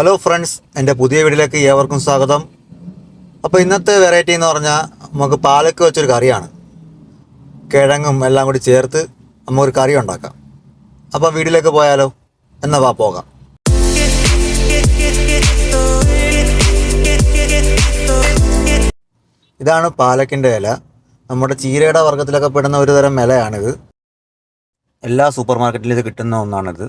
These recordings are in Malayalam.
ഹലോ ഫ്രണ്ട്സ് എന്റെ പുതിയ വീഡിയോയിലേക്ക് ഏവർക്കും സ്വാഗതം. അപ്പോൾ ഇന്നത്തെ വെറൈറ്റി എന്ന് പറഞ്ഞാൽ നമുക്ക് പാലക്ക് വെച്ചൊരു കറിയാണ്. കിഴങ്ങും എല്ലാം കൂടി ചേർത്ത് നമുക്കൊരു കറി ഉണ്ടാക്കാം. അപ്പോൾ വീട്ടിലേക്ക് പോയാലോ? എന്നാ വാ പോകാം. ഇതാണ് പാലക്കിന്റെ ഇല. നമ്മുടെ ചീരയുടെ വർഗത്തിലൊക്കെ പെടുന്ന ഒരു തരം ഇലയാണിത്. എല്ലാ സൂപ്പർ മാർക്കറ്റിലും ഇത് കിട്ടുന്ന ഒന്നാണിത്.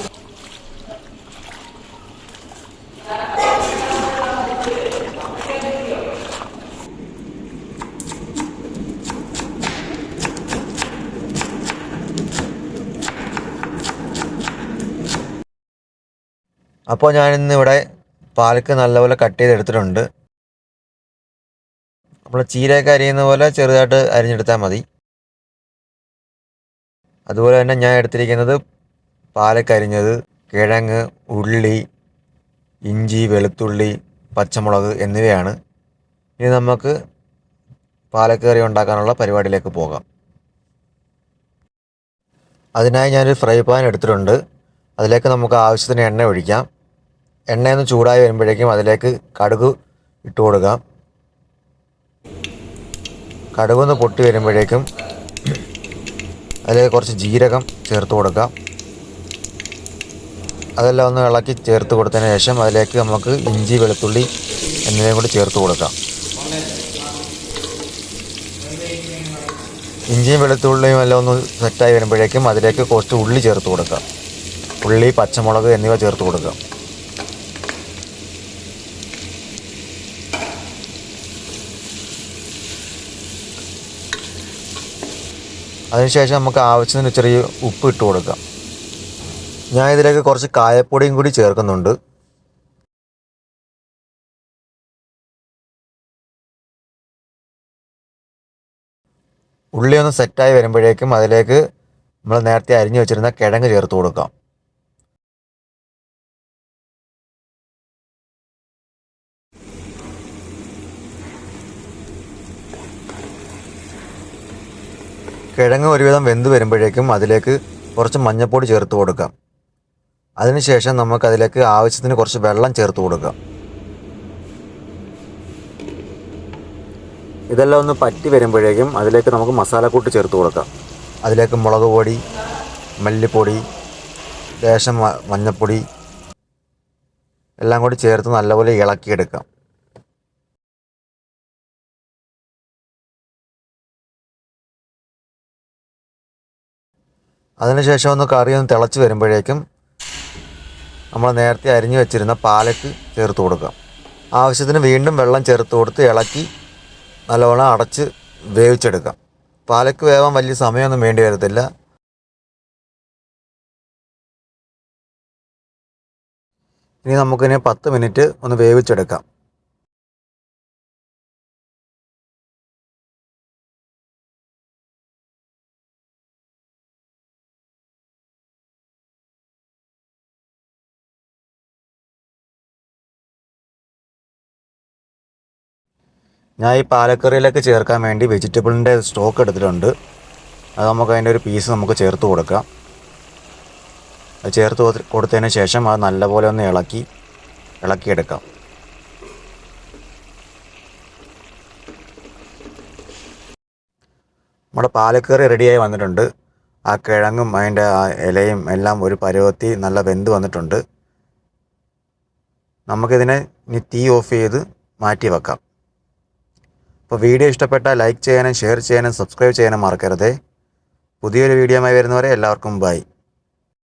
അപ്പോൾ ഞാനിന്ന് ഇവിടെ പാലക്ക് നല്ലപോലെ കട്ട് ചെയ്തെടുത്തിട്ടുണ്ട് നമ്മൾ ചീരയൊക്കെ അരിയുന്ന പോലെ ചെറുതായിട്ട് അരിഞ്ഞെടുത്താൽ മതി. അതുപോലെ തന്നെ ഞാൻ എടുത്തിരിക്കുന്നത് പാലക്ക് അരിഞ്ഞത് കിഴങ്ങ് ഉള്ളി ഇഞ്ചി വെളുത്തുള്ളി പച്ചമുളക് എന്നിവയാണ്. ഇനി നമുക്ക് പാലക്കറി ഉണ്ടാക്കാനുള്ള പരിപാടിയിലേക്ക് പോകാം. അതിനായി ഞാനൊരു ഫ്രൈ പാൻ എടുത്തിട്ടുണ്ട്. അതിലേക്ക് നമുക്ക് ആവശ്യത്തിന് എണ്ണ ഒഴിക്കാം. എണ്ണയൊന്ന് ചൂടായി വരുമ്പോഴേക്കും അതിലേക്ക് കടുക് ഇട്ട് കൊടുക്കാം. കടുകൊന്ന് പൊട്ടി വരുമ്പോഴേക്കും അതിലേക്ക് കുറച്ച് ജീരകം ചേർത്ത് കൊടുക്കാം. അതെല്ലാം ഒന്ന് ഇളക്കി ചേർത്ത് കൊടുത്തതിന് ശേഷം അതിലേക്ക് നമുക്ക് ഇഞ്ചി വെളുത്തുള്ളി എന്നിവയും കൂടി ചേർത്ത് കൊടുക്കാം. ഇഞ്ചിയും വെളുത്തുള്ളിയും എല്ലാം ഒന്ന് സെറ്റായി വരുമ്പോഴേക്കും അതിലേക്ക് കുറച്ച് ഉള്ളി ചേർത്ത് കൊടുക്കാം. ഉള്ളി പച്ചമുളക് എന്നിവ ചേർത്ത് കൊടുക്കാം. അതിനുശേഷം നമുക്ക് ആവശ്യത്തിന് ചെറിയ ഉപ്പ് ഇട്ട് കൊടുക്കാം. ഞാൻ ഇതിലേക്ക് കുറച്ച് കായപ്പൊടിയും കൂടി ചേർക്കുന്നുണ്ട്. ഉള്ളി ഒന്ന് സെറ്റായി വരുമ്പോഴേക്കും അതിലേക്ക് നമ്മൾ നേരത്തെ അരിഞ്ഞു വെച്ചിരുന്ന കിഴങ്ങ് ചേർത്ത് കൊടുക്കാം. കിഴങ്ങ് ഒരുവിധം വെന്ത് വരുമ്പോഴേക്കും അതിലേക്ക് കുറച്ച് മഞ്ഞൾപ്പൊടി ചേർത്ത് കൊടുക്കാം. അതിനുശേഷം നമുക്ക് അതിലേക്ക് ആവശ്യത്തിന് കുറച്ച് വെള്ളം ചേർത്ത് കൊടുക്കാം. ഇതെല്ലാം ഒന്ന് പറ്റി വരുമ്പോഴേക്കും അതിലേക്ക് നമുക്ക് മസാലക്കൂട്ട് ചേർത്ത് കൊടുക്കാം. അതിലേക്ക് മുളക് പൊടി മല്ലിപ്പൊടി ലേശം മഞ്ഞൾപ്പൊടി എല്ലാം കൂടി ചേർത്ത് നല്ലപോലെ ഇളക്കിയെടുക്കാം. അതിനുശേഷം ഒന്ന് കറി ഒന്ന് തിളച്ച് വരുമ്പോഴേക്കും നമ്മൾ നേരത്തെ അരിഞ്ഞു വെച്ചിരുന്ന പാലക്ക് ചേർത്ത് കൊടുക്കാം ആവശ്യത്തിന് വീണ്ടും വെള്ളം ചേർത്ത് കൊടുത്ത് ഇളക്കി നല്ലവണ്ണം അടച്ച് വേവിച്ചെടുക്കാം പാലക്ക് വേവാൻ വലിയ സമയമൊന്നും വേണ്ടി വരത്തില്ല. ഇനി നമുക്കിനി പത്ത് മിനിറ്റ് ഒന്ന് വേവിച്ചെടുക്കാം. ഞാൻ ഈ പാലക്കറിയിലേക്ക് ചേർക്കാൻ വേണ്ടി വെജിറ്റബിളിന്റെ സ്റ്റോക്ക് എടുത്തിട്ടുണ്ട്. അത് നമുക്ക് അതിന്റെ ഒരു പീസ് നമുക്ക് ചേർത്ത് കൊടുക്കാം. അത് ചേർത്ത് കൊടുത്ത- കൊടുത്തതിന് ശേഷം അത് നല്ലപോലെ ഒന്ന് ഇളക്കി ഇളക്കിയെടുക്കാം. നമ്മുടെ പാലക്കറി റെഡിയായി വന്നിട്ടുണ്ട്. ആ കിഴങ്ങും അതിന്റെ ആ ഇലയും എല്ലാം ഒരു പരുവത്തി നല്ല വെന്ത് വന്നിട്ടുണ്ട്. നമുക്കിതിനെ ഇനി തീ ഓഫ് ചെയ്ത് മാറ്റി വെക്കാം. അപ്പോൾ വീഡിയോ ഇഷ്ടപ്പെട്ടാൽ ലൈക്ക് ചെയ്യാനും ഷെയർ ചെയ്യാനും സബ്സ്ക്രൈബ് ചെയ്യാനും മറക്കരുത്. പുതിയൊരു വീഡിയോ വീഡിയോയുമായി വരുന്നവരെ എല്ലാവർക്കും ബൈ.